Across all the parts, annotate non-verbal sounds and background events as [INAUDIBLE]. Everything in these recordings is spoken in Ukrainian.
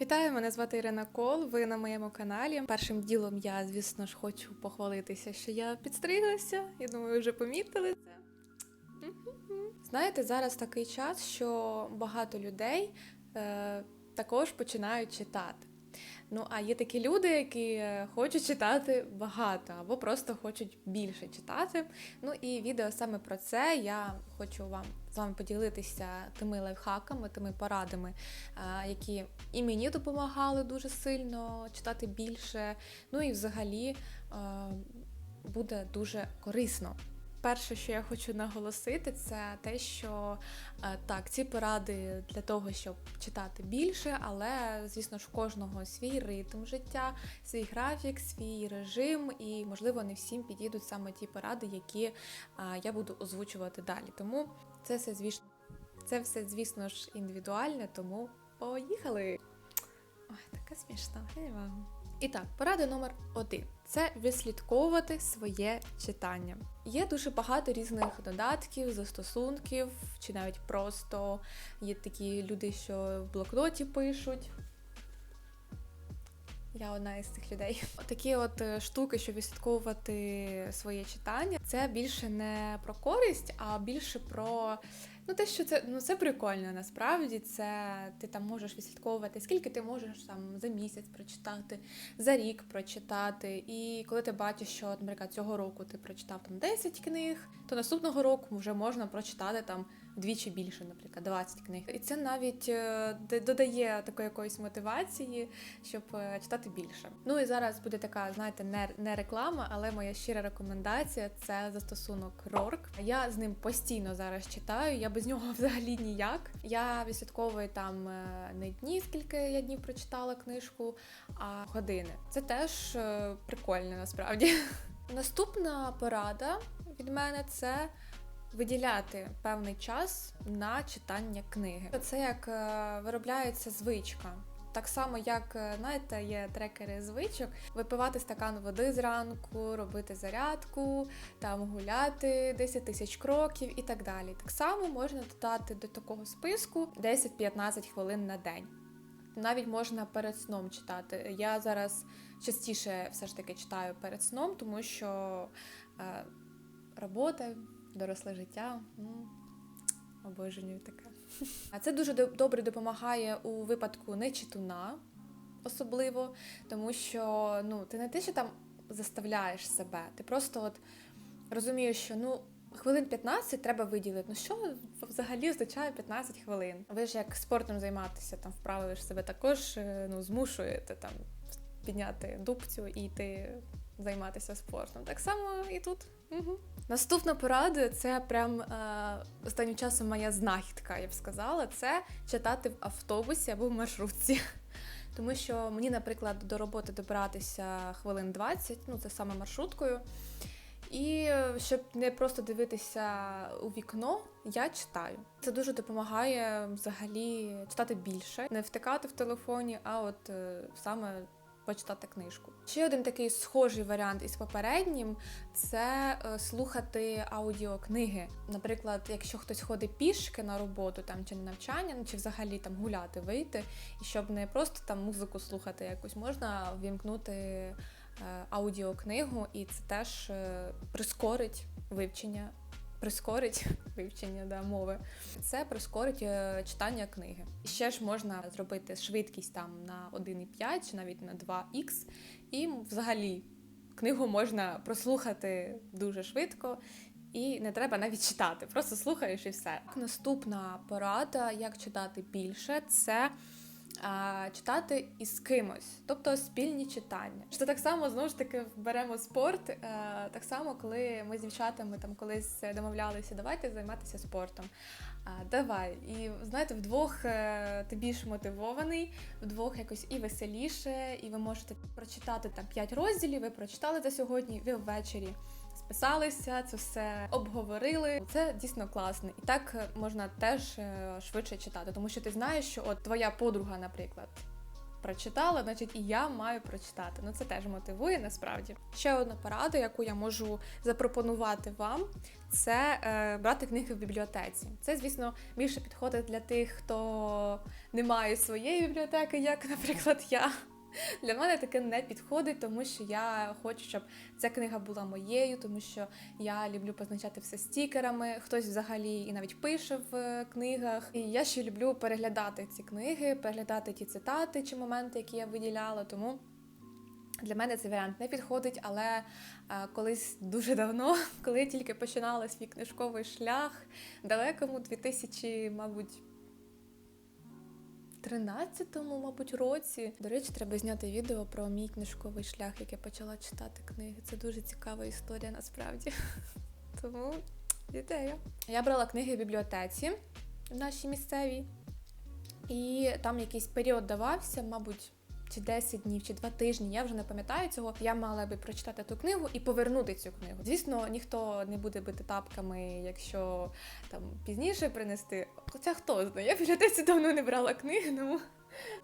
Вітаю, мене звати Ірина Кол. Ви на моєму каналі. Першим ділом я, звісно ж, хочу похвалитися, що я підстриглася. Я думаю, ви вже помітили це. Знаєте, зараз такий час, що багато людей е, також починають читати. Ну, а є такі люди, які е, хочуть читати багато або просто хочуть більше читати. Ну і відео саме про це я хочу вам з вами поділитися тими лайфхаками, тими порадами, е, які і мені допомагали дуже сильно читати більше. Ну і взагалі е, буде дуже корисно. Перше, що я хочу наголосити, це те, що е, так, ці поради для того, щоб читати більше, але звісно ж, у кожного свій ритм життя, свій графік, свій режим, і можливо не всім підійдуть саме ті поради, які е, я буду озвучувати далі. Тому це все звісно, це все, звісно ж, індивідуальне, тому поїхали! Ой, така смішна. І так, порада номер один це відслідковувати своє читання. Є дуже багато різних додатків, застосунків, чи навіть просто є такі люди, що в блокноті пишуть. Я одна із цих людей. Такі от е, штуки, щоб відслідковувати своє читання, це більше не про користь, а більше про ну те, що це ну це прикольно насправді. Це ти там можеш відслідковувати, скільки ти можеш там за місяць прочитати, за рік прочитати. І коли ти бачиш, що, наприклад, цього року ти прочитав там 10 книг, то наступного року вже можна прочитати там вдвічі більше, наприклад, 20 книг. І це навіть е, додає такої якоїсь мотивації, щоб е, читати більше. Ну і зараз буде така, знаєте, не, не реклама, але моя щира рекомендація це застосунок Рорк. Я з ним постійно зараз читаю. Я без нього [LAUGHS] взагалі ніяк. Я відслідковую там е, не дні, скільки я днів прочитала книжку, а години. Це теж прикольно насправді. [LAUGHS] Наступна порада від мене це виділяти певний час на читання книги. Це як е, виробляється звичка. Так само, як е, знаєте, є трекери звичок, випивати стакан води зранку, робити зарядку, там гуляти 10 тисяч кроків і так далі. Так само можна додати до такого списку 10-15 хвилин на день. Навіть можна перед сном читати. Я зараз частіше все ж таки читаю перед сном, тому що е, робота, доросле життя. м, Обожнюю таке. А це дуже добре допомагає у випадку нечитуна, особливо, тому що ну, ти не те, що там заставляєш себе, ти просто от розумієш, що ну. Хвилин 15 треба виділити. Ну що взагалі означає 15 хвилин? Ви ж як спортом займатися, там вправи ви ж себе також е, ну, змушуєте там підняти дубцю і йти займатися спортом. Так само і тут. Угу. Наступна порада це прям е, останнім часом моя знахідка, я б сказала, це читати в автобусі або в маршрутці. [LAUGHS] Тому що мені, наприклад, до роботи добиратися хвилин 20, ну це саме маршруткою. І е, щоб не просто дивитися у вікно, я читаю. Це дуже допомагає взагалі читати більше, не втикати в телефоні, а от е, саме почитати книжку. Ще один такий схожий варіант із попереднім це е, слухати аудіокниги. Наприклад, якщо хтось ходить пішки на роботу там чи на навчання, ну, чи взагалі там гуляти, вийти, і щоб не просто там музику слухати якусь, можна ввімкнути е, аудіокнигу, і це теж е, прискорить вивчення. Прискорить [LAUGHS] вивчення да, мови. Це прискорить е, читання книги. Ще ж можна зробити швидкість там на 1,5 чи навіть на 2х, і взагалі книгу можна прослухати дуже швидко. І не треба навіть читати, просто слухаєш і все. Наступна порада, як читати більше, це читати із кимось, тобто спільні читання. Що так само знову ж таки беремо спорт. е, так само, коли ми з дівчатами там колись домовлялися, давайте займатися спортом. Давай. І знаєте, вдвох е, ти більш мотивований, вдвох якось і веселіше, і ви можете прочитати там 5 розділів. Ви прочитали за сьогодні, ви ввечері списалися, це все обговорили. Це дійсно класно. І так можна теж е, швидше читати, тому що ти знаєш, що от твоя подруга, наприклад, прочитала, значить і я маю прочитати. Ну це теж мотивує насправді. Ще одна порада, яку я можу запропонувати вам, це е, брати книги в бібліотеці. Це, звісно, більше підходить для тих, хто не має своєї бібліотеки, як, наприклад, я. Для мене таке не підходить, тому що я хочу, щоб ця книга була моєю, тому що я люблю позначати все стікерами. Хтось взагалі і навіть пише в е, книгах. І я ще люблю переглядати ці книги, переглядати ті цитати чи моменти, які я виділяла. Тому для мене цей варіант не підходить, але е, колись дуже давно, [LAUGHS] коли тільки починала свій книжковий шлях в далекому 2000, мабуть. 13-му, мабуть, році. До речі, треба зняти відео про мій книжковий шлях, як я почала читати книги. Це дуже цікава історія насправді. [LAUGHS] Тому ідея. Я брала книги в бібліотеці в нашій місцевій, і там якийсь період давався, мабуть. Чи 10 днів, чи 2 тижні, я вже не пам'ятаю цього. Я мала би прочитати ту книгу і повернути цю книгу. Звісно, ніхто не буде бити тапками, якщо там пізніше принести. Хоча хто знає, я в бібліотеці давно не брала книги, тому.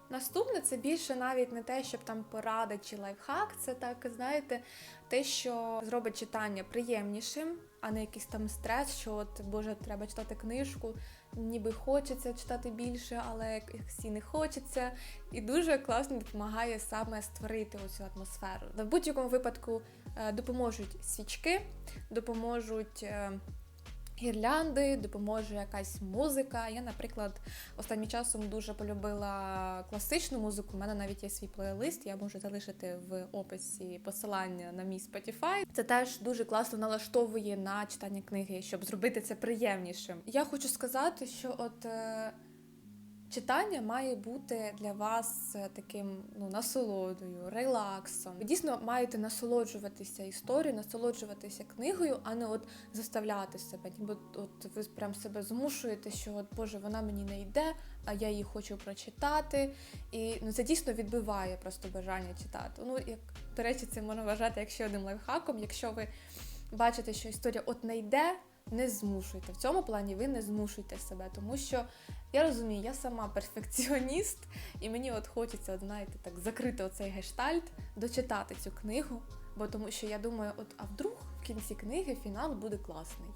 Наступне це більше навіть не те, щоб там порада чи лайфхак, це так, знаєте, те, що зробить читання приємнішим, а не якийсь там стрес, що от Боже, треба читати книжку, ніби хочеться читати більше, але якось і не хочеться. І дуже класно допомагає саме створити оцю атмосферу. В будь-якому випадку е, допоможуть свічки, допоможуть. Е, Гірлянди, допоможе якась музика. Я, наприклад, останнім часом дуже полюбила класичну музику. У мене навіть є свій плейлист. Я можу залишити в описі посилання на мій Spotify. Це теж дуже класно налаштовує на читання книги, щоб зробити це приємнішим. Я хочу сказати, що от. Читання має бути для вас е, таким ну, насолодою, релаксом. Ви дійсно маєте насолоджуватися історією, насолоджуватися книгою, а не от заставляти себе. Ніби от ви прям себе змушуєте, що от Боже, вона мені не йде, а я її хочу прочитати. І ну, це дійсно відбиває просто бажання читати. Ну, як до речі, це можна вважати як ще одним лайфхаком. Якщо ви бачите, що історія от не йде, не змушуйте. В цьому плані ви не змушуйте себе, тому що я розумію, я сама перфекціоніст, і мені от хочеться, от, знаєте, так закрити оцей гештальт, дочитати цю книгу, бо тому що я думаю, от а вдруг в кінці книги фінал буде класний.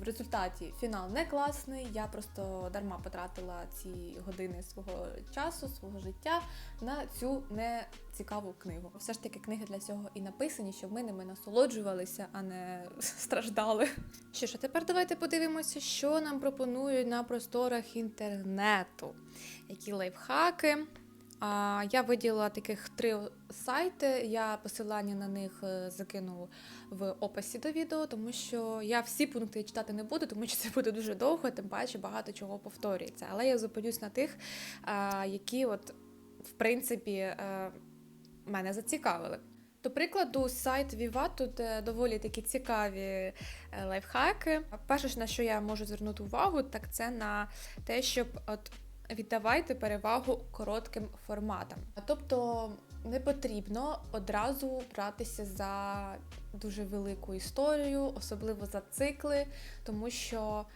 В результаті фінал не класний, я просто дарма потратила ці години свого часу, свого життя на цю нецікаву книгу. Все ж таки, книги для цього і написані, щоб ми ними насолоджувалися, а не [LAUGHS] страждали. Що ж, а тепер давайте подивимося, що нам пропонують на просторах інтернету. Які лайфхаки. Я виділила таких три сайти. Я посилання на них е, закину в описі до відео, тому що я всі пункти читати не буду, тому що це буде дуже довго, тим паче багато чого повторюється. Але я зупинюсь на тих, які, от, в принципі, е, мене зацікавили. До прикладу, сайт Viva тут е, доволі такі цікаві лайфхаки. Перше, на що я можу звернути увагу, так це на те, щоб от віддавайте перевагу коротким форматам. Тобто не потрібно одразу братися за дуже велику історію, особливо за цикли, тому що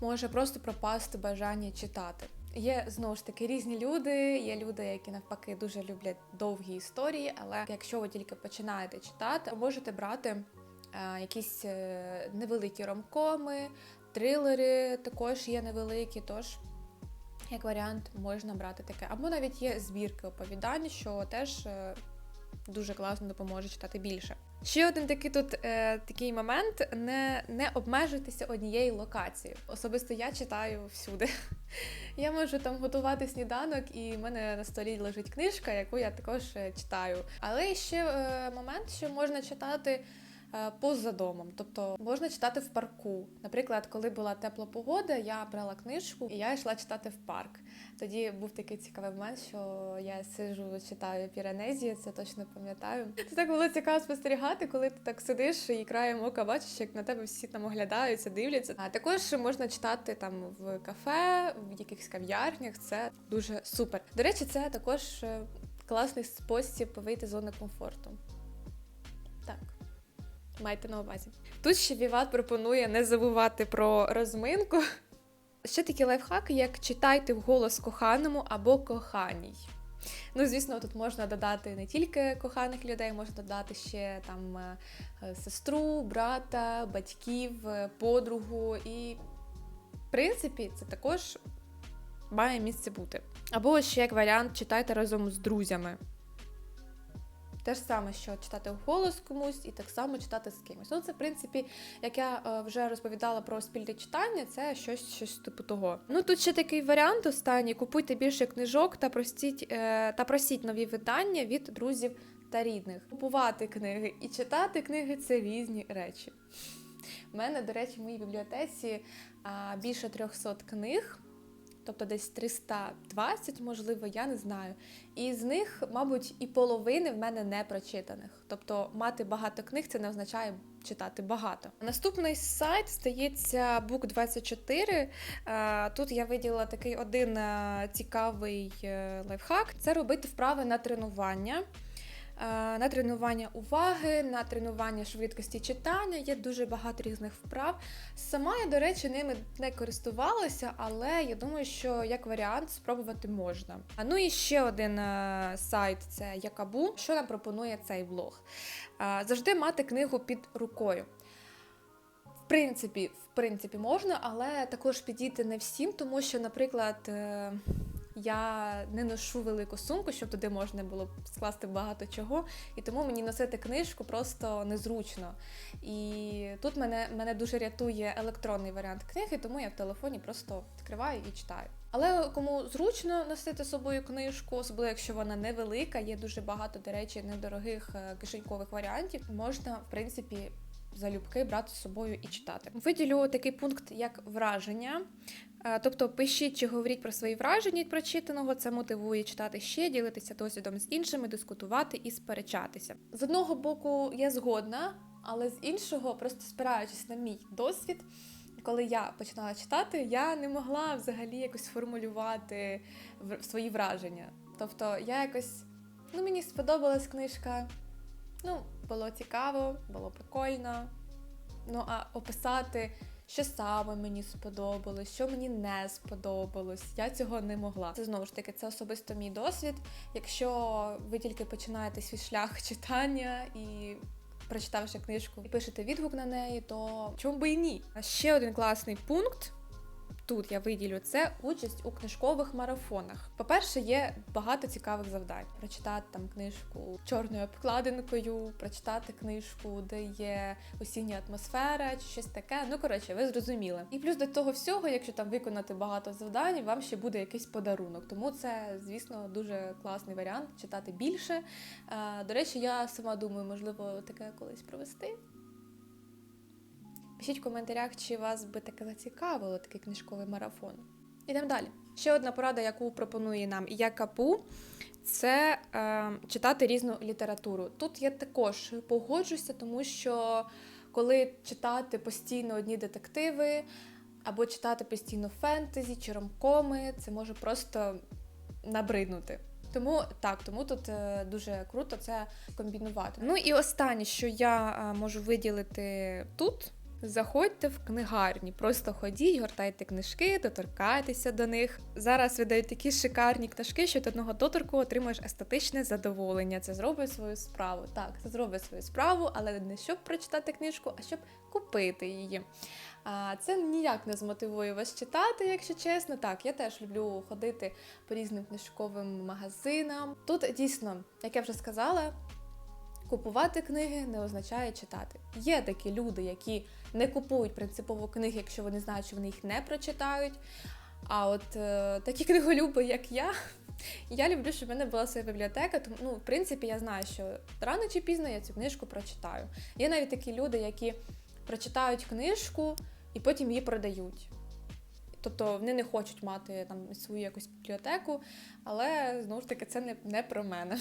може просто пропасти бажання читати. Є знову ж таки різні люди. Є люди, які навпаки дуже люблять довгі історії, але якщо ви тільки починаєте читати, можете брати е, якісь е, невеликі ромкоми, трилери також є невеликі, тож як варіант можна брати таке. Або навіть є збірки оповідань, що теж е, дуже класно допоможе читати більше. Ще один такий тут е, такий момент: не, не обмежуйтеся однією локацією. Особисто я читаю всюди. [LAUGHS] Я можу там готувати сніданок, і в мене на столі лежить книжка, яку я також е, читаю. Але ще е, момент, що можна читати. Е, Поза домом, тобто можна читати в парку. Наприклад, коли була тепла погода, я брала книжку і я йшла читати в парк. Тоді був такий цікавий момент, що я сиджу, читаю Піранезію, це точно пам'ятаю. Це так було цікаво спостерігати, коли ти так сидиш і краєм ока бачиш, як на тебе всі там оглядаються, дивляться. А також можна читати там в кафе, в якихось кав'ярнях. Це дуже супер. До речі, це також е, класний спосіб вийти з зони комфорту. Так. Майте на увазі. Тут ще Віват пропонує не забувати про розминку. Ще такі лайфхаки, як читайте вголос коханому або коханій. Ну, звісно, тут можна додати не тільки коханих людей, можна додати ще там е, е, сестру, брата, батьків, е, подругу. І, в принципі, це також має місце бути. Або ще як варіант, читайте разом з друзями. Те ж саме, що читати вголос комусь, і так само читати з кимось. Ну, це, в принципі, як я е, вже розповідала про спільне читання, це щось, щось типу того. Ну тут ще такий варіант останній: купуйте більше книжок та простіть е, та просіть нові видання від друзів та рідних. Купувати книги і читати книги це різні речі. У мене, до речі, в моїй бібліотеці більше 300 книг. Тобто десь 320, можливо, я не знаю. І з них, мабуть, і половини в мене не прочитаних. Тобто мати багато книг це не означає читати багато. Наступний сайт стається Book24. Е, Тут я виділила такий один е, цікавий е, лайфхак: це робити вправи на тренування. Е, На тренування уваги, на тренування швидкості читання є дуже багато різних вправ. Сама я, до речі, ними не користувалася, але я думаю, що як варіант спробувати можна. А ну і ще один е, сайт це Якабу. Що нам пропонує цей блог? Е, Завжди мати книгу під рукою. В принципі, в принципі, можна, але також підійти не всім, тому що, наприклад, я не ношу велику сумку, щоб туди можна було скласти багато чого, і тому мені носити книжку просто незручно. І тут мене, мене дуже рятує електронний варіант книги, тому я в телефоні просто відкриваю і читаю. Але кому зручно носити з собою книжку, особливо якщо вона невелика, є дуже багато, до речі, недорогих е, кишенькових варіантів, можна, в принципі, залюбки брати з собою і читати. Виділю такий пункт, як враження. Е, Тобто пишіть чи говоріть про свої враження від прочитаного, це мотивує читати ще, ділитися досвідом з іншими, дискутувати і сперечатися. З одного боку, я згодна, але з іншого, просто спираючись на мій досвід, коли я починала читати, я не могла взагалі якось сформулювати в- свої враження. Тобто я якось, ну мені сподобалась книжка, ну, було цікаво, було прикольно. Ну, а описати, що саме мені сподобалось, що мені не сподобалось, я цього не могла. Це знову ж таки, це особисто мій досвід. Якщо ви тільки починаєте свій шлях читання і прочитавши книжку і пишете відгук на неї, то чому би і ні? А ще один класний пункт. Тут я виділю це участь у книжкових марафонах. По-перше, є багато цікавих завдань: прочитати там книжку чорною обкладинкою, прочитати книжку, де є осіння атмосфера чи щось таке. Ну коротше, ви зрозуміли. І плюс до того всього, якщо там виконати багато завдань, вам ще буде якийсь подарунок. Тому це, звісно, дуже класний варіант читати більше. Е, До речі, я сама думаю, можливо, таке колись провести. Пишіть в коментарях, чи вас би таке зацікавило, такий книжковий марафон. Ідемо далі. Ще одна порада, яку пропонує нам Якапу, це е, читати різну літературу. Тут я також погоджуся, тому що коли читати постійно одні детективи, або читати постійно фентезі чи ромкоми, це може просто набриднути. Тому так, тому тут е, дуже круто це комбінувати. Ну і останнє, що я е, можу виділити тут. Заходьте в книгарні, просто ходіть, гортайте книжки, доторкайтеся до них. Зараз видають такі шикарні книжки, що ти одного доторку отримуєш естетичне задоволення. Це зробить свою справу. Так, це зробить свою справу, але не щоб прочитати книжку, а щоб купити її. А це ніяк не змотивує вас читати, якщо чесно. Так, я теж люблю ходити по різним книжковим магазинам. Тут дійсно, як я вже сказала, Купувати книги не означає читати. Є такі люди, які не купують принципово книги, якщо вони знають, що вони їх не прочитають. А от е, такі книголюби, як я, я люблю, щоб в мене була своя бібліотека. Тому, ну, в принципі, я знаю, що рано чи пізно я цю книжку прочитаю. Є навіть такі люди, які прочитають книжку і потім її продають. Тобто вони не хочуть мати там свою якусь бібліотеку, але знову ж таки це не, не про мене.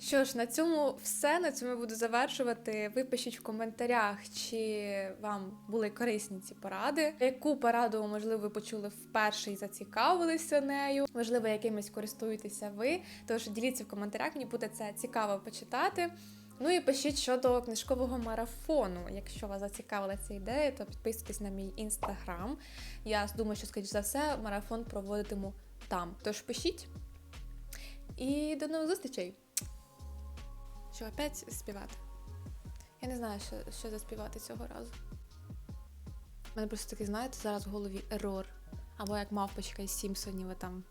Що ж, на цьому все. На цьому буду завершувати. Ви пишіть в коментарях, чи вам були корисні ці поради. Яку пораду, можливо, ви почули вперше і зацікавилися нею. Можливо, якимись користуєтеся ви. Тож діліться в коментарях, мені буде це цікаво почитати. Ну і пишіть щодо книжкового марафону. Якщо вас зацікавила ця ідея, то підписуйтесь на мій інстаграм. Я думаю, що, скоріш за все, марафон проводитиму там. Тож пишіть. І до нових зустрічей! Що, опять співати? Я не знаю, що, що заспівати цього разу. У мене просто такий, знаєте, зараз в голові ерор. Або як мавпочка із Сімпсонів, там.